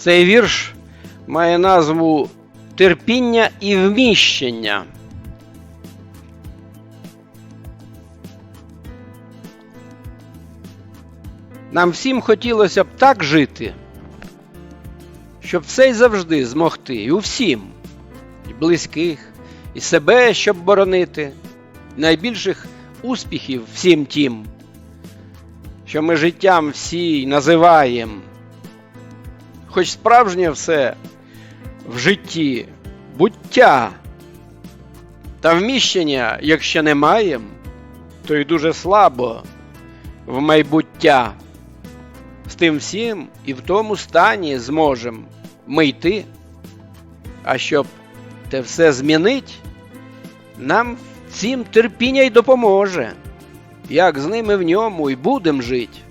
Цей вірш має назву Терпіння і вміщення. Нам всім хотілося б так жити, щоб все й завжди змогти, і у всім, і близьких, і себе, щоб боронити, найбільших успіхів всім тім, що ми життям всі називаємо. Хоч справжнє все в житті буття, та вміщення, якщо не маєм, то й дуже слабо в майбуття. З тим всім і в тому стані зможем ми йти. А щоб те все змінить, нам всім терпіння й допоможе, як з ними в ньому й будем жить.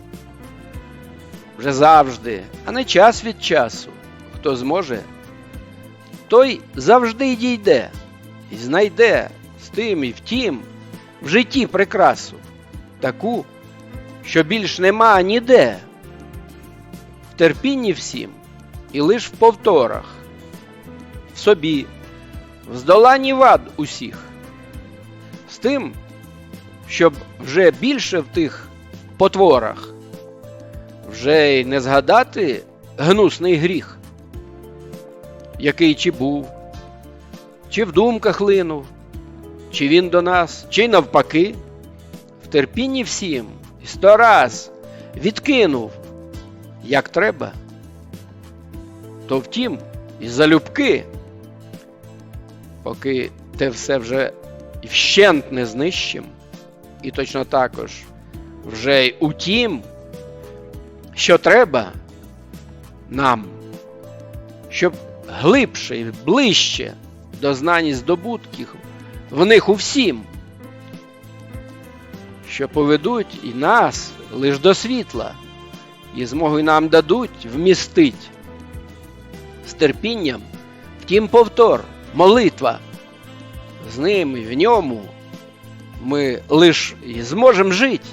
Вже завжди, а не час від часу, хто зможе, той завжди й дійде і знайде з тим і втім в житті прикрасу, таку, що більш нема ніде. В терпінні всім і лиш в повторах, в собі, в здоланні вад усіх, з тим, щоб вже більше в тих потворах, вже й не згадати гнусний гріх, який чи був, чи в думках линув, чи він до нас, чи навпаки, в терпінні всім сто раз відкинув як треба, то втім, і залюбки, поки те все вже вщент не знищим, і точно також вже й у тім, що треба нам, щоб глибше і ближче до знань і здобутків в них у всім, що поведуть і нас лиш до світла і змогу нам дадуть вмістить. З терпінням, втім повтор, молитва. З ним і в ньому ми лиш і зможемо жити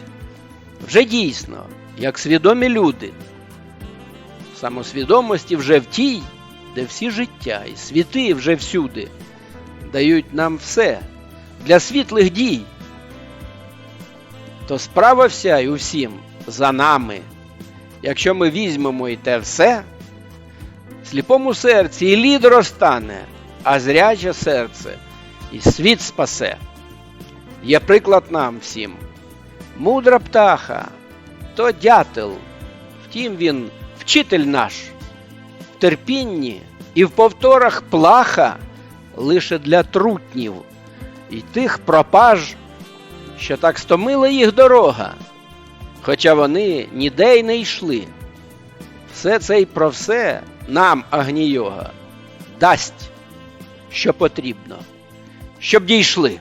вже дійсно, як свідомі люди. Самосвідомості вже в тій, де всі життя і світи вже всюди дають нам все для світлих дій. То справа вся і усім за нами. Якщо ми візьмемо і те все, сліпому серці і лід розтане, а зряче серце і світ спасе. Є приклад нам всім. Мудра птаха, то дятел, втім він вчитель наш, в терпінні і в повторах плаха лише для трутнів і тих пропаж, що так стомила їх дорога хоча вони ніде й не йшли. Все це й про все нам Агнійога дасть, що потрібно, щоб дійшли.